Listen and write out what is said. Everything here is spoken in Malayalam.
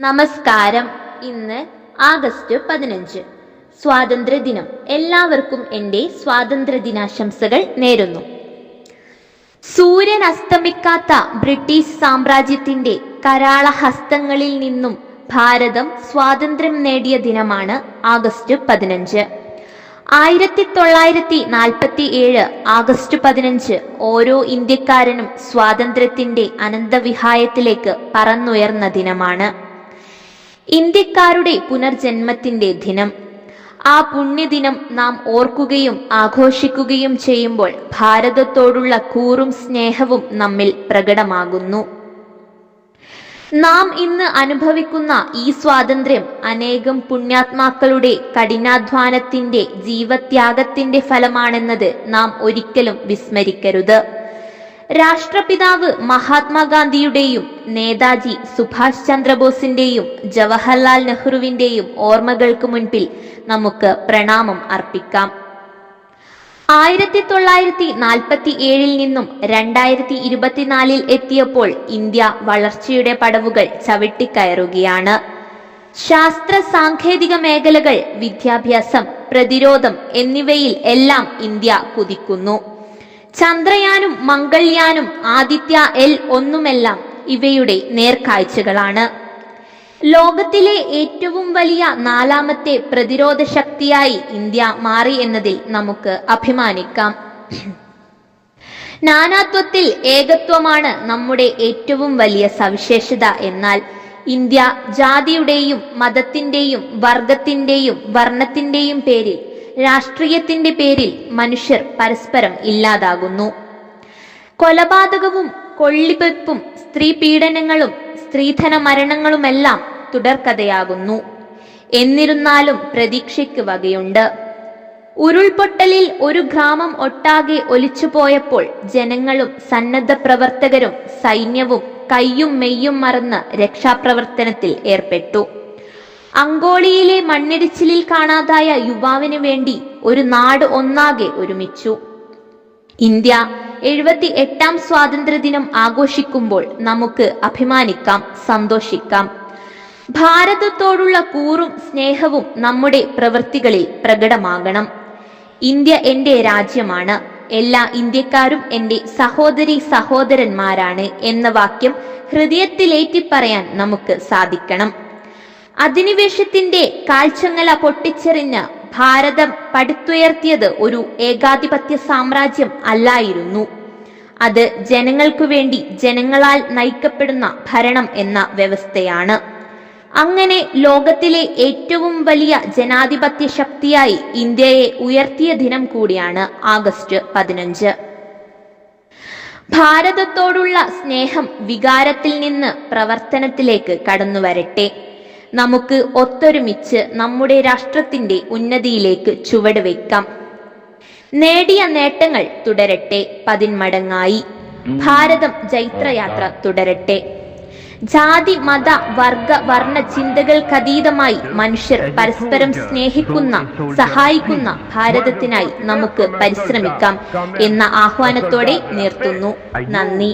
നമസ്കാരം. ഇന്ന് ആഗസ്റ്റ് പതിനഞ്ച്. സ്വാതന്ത്ര്യദിനം. എല്ലാവർക്കും എന്റെ സ്വാതന്ത്ര്യദിനാശംസകൾ നേരുന്നു. സൂര്യൻ അസ്തമിക്കാത്ത ബ്രിട്ടീഷ് സാമ്രാജ്യത്തിന്റെ കരാള ഹസ്തങ്ങളിൽ നിന്നും ഭാരതം സ്വാതന്ത്ര്യം നേടിയ ദിനമാണ് ആഗസ്റ്റ് പതിനഞ്ച്. ആയിരത്തി തൊള്ളായിരത്തി നാൽപ്പത്തി ഏഴ് ആഗസ്റ്റ് പതിനഞ്ച് ഓരോ ഇന്ത്യക്കാരനും സ്വാതന്ത്ര്യത്തിന്റെ അനന്തവിഹായത്തിലേക്ക് പറന്നുയർന്ന ദിനമാണ്. ഇന്ത്യക്കാരുടെ പുനർജന്മത്തിന്റെ ദിനം. ആ പുണ്യദിനം നാം ഓർക്കുകയും ആഘോഷിക്കുകയും ചെയ്യുമ്പോൾ ഭാരതത്തോടുള്ള കൂറും സ്നേഹവും നമ്മിൽ പ്രകടമാകുന്നു. നാം ഇന്ന് അനുഭവിക്കുന്ന ഈ സ്വാതന്ത്ര്യം അനേകം പുണ്യാത്മാക്കളുടെ കഠിനാധ്വാനത്തിന്റെ ജീവത്യാഗത്തിന്റെ ഫലമാണെന്നത് നാം ഒരിക്കലും വിസ്മരിക്കരുത്. രാഷ്ട്രപിതാവ് മഹാത്മാഗാന്ധിയുടെയും നേതാജി സുഭാഷ് ചന്ദ്രബോസിന്റെയും ജവഹർലാൽ നെഹ്റുവിന്റെയും ഓർമ്മകൾക്ക് മുൻപിൽ നമുക്ക് പ്രണാമം അർപ്പിക്കാം. ആയിരത്തി തൊള്ളായിരത്തി നാൽപ്പത്തി ഏഴിൽ നിന്നും രണ്ടായിരത്തി ഇരുപത്തിനാലിൽ എത്തിയപ്പോൾ ഇന്ത്യ വളർച്ചയുടെ പടവുകൾ ചവിട്ടിക്കയറുകയാണ്. ശാസ്ത്ര സാങ്കേതിക മേഖലകൾ വിദ്യാഭ്യാസം പ്രതിരോധം എന്നിവയിൽ എല്ലാം ഇന്ത്യ കുതിക്കുന്നു. ചന്ദ്രയാനും മംഗൾയാനും ആദിത്യ എൽ ഒന്നുമെല്ലാം ഇവയുടെ നേർക്കാഴ്ചകളാണ്. ലോകത്തിലെ ഏറ്റവും വലിയ നാലാമത്തെ പ്രതിരോധ ശക്തിയായി ഇന്ത്യ മാറി എന്നതിൽ നമുക്ക് അഭിമാനിക്കാം. നാനാത്വത്തിൽ ഏകത്വമാണ് നമ്മുടെ ഏറ്റവും വലിയ സവിശേഷത എന്നാൽ ഇന്ത്യ ജാതിയുടെയും മതത്തിന്റെയും വർഗത്തിന്റെയും വർണത്തിന്റെയും പേരിൽ രാഷ്ട്രീയത്തിന്റെ പേരിൽ മനുഷ്യർ പരസ്പരം ഇല്ലാതാകുന്നു. കൊലപാതകവും കൊള്ളിവെപ്പും സ്ത്രീ പീഡനങ്ങളും സ്ത്രീധന മരണങ്ങളുമെല്ലാം തുടർക്കഥയാകുന്നു. എന്നിരുന്നാലും പ്രതീക്ഷയ്ക്ക് വകയുണ്ട്. ഉരുൾപൊട്ടലിൽ ഒരു ഗ്രാമം ഒട്ടാകെ ഒലിച്ചുപോയപ്പോൾ ജനങ്ങളും സന്നദ്ധ പ്രവർത്തകരും സൈന്യവും കയ്യും മെയ്യും മറന്ന് രക്ഷാപ്രവർത്തനത്തിൽ ഏർപ്പെട്ടു. അങ്കോളിയിലെ മണ്ണിടിച്ചിലിൽ കാണാതായ യുവാവിന് വേണ്ടി ഒരു നാട് ഒന്നാകെ ഒരുമിച്ചു. ഇന്ത്യ എഴുപത്തി എട്ടാം സ്വാതന്ത്ര്യദിനം ആഘോഷിക്കുമ്പോൾ നമുക്ക് അഭിമാനിക്കാം സന്തോഷിക്കാം. ഭാരതത്തോടുള്ള കൂറും സ്നേഹവും നമ്മുടെ പ്രവൃത്തികളിൽ പ്രകടമാകണം. ഇന്ത്യ എന്റെ രാജ്യമാണ്. എല്ലാ ഇന്ത്യക്കാരും എന്റെ സഹോദരി സഹോദരന്മാരാണ് എന്ന വാക്യം ഹൃദയത്തിലേറ്റിപ്പറയാൻ നമുക്ക് സാധിക്കണം. അധിനിവേശത്തിന്റെ കാൽച്ചങ്ങല പൊട്ടിച്ചെറിഞ്ഞ് ഭാരതം പടുത്തുയർത്തിയത് ഒരു ഏകാധിപത്യ സാമ്രാജ്യം അല്ലായിരുന്നു. അത് ജനങ്ങൾക്കു വേണ്ടി ജനങ്ങളാൽ നയിക്കപ്പെടുന്ന ഭരണം എന്ന വ്യവസ്ഥയാണ്. അങ്ങനെ ലോകത്തിലെ ഏറ്റവും വലിയ ജനാധിപത്യ ശക്തിയായി ഇന്ത്യയെ ഉയർത്തിയ ദിനം കൂടിയാണ് ആഗസ്റ്റ് പതിനഞ്ച്. ഭാരതത്തോടുള്ള സ്നേഹം വികാരത്തിൽ നിന്ന് പ്രവർത്തനത്തിലേക്ക് കടന്നു വരട്ടെ നമുക്ക് ഒത്തൊരുമിച്ച് നമ്മുടെ രാഷ്ട്രത്തിന്റെ ഉന്നതിയിലേക്ക് ചുവട് വയ്ക്കാം നേടിയ നേട്ടങ്ങൾ തുടരട്ടെ പതിന്മടങ്ങായി. ഭാരതം ജൈത്രയാത്ര തുടരട്ടെ. ജാതി മത വർഗ വർണ ചിന്തകൾക്കതീതമായി മനുഷ്യർ പരസ്പരം സ്നേഹിക്കുന്ന സഹായിക്കുന്ന ഭാരതത്തിനായി നമുക്ക് പരിശ്രമിക്കാം എന്ന ആഹ്വാനത്തോടെ നിർത്തുന്നു. നന്ദി.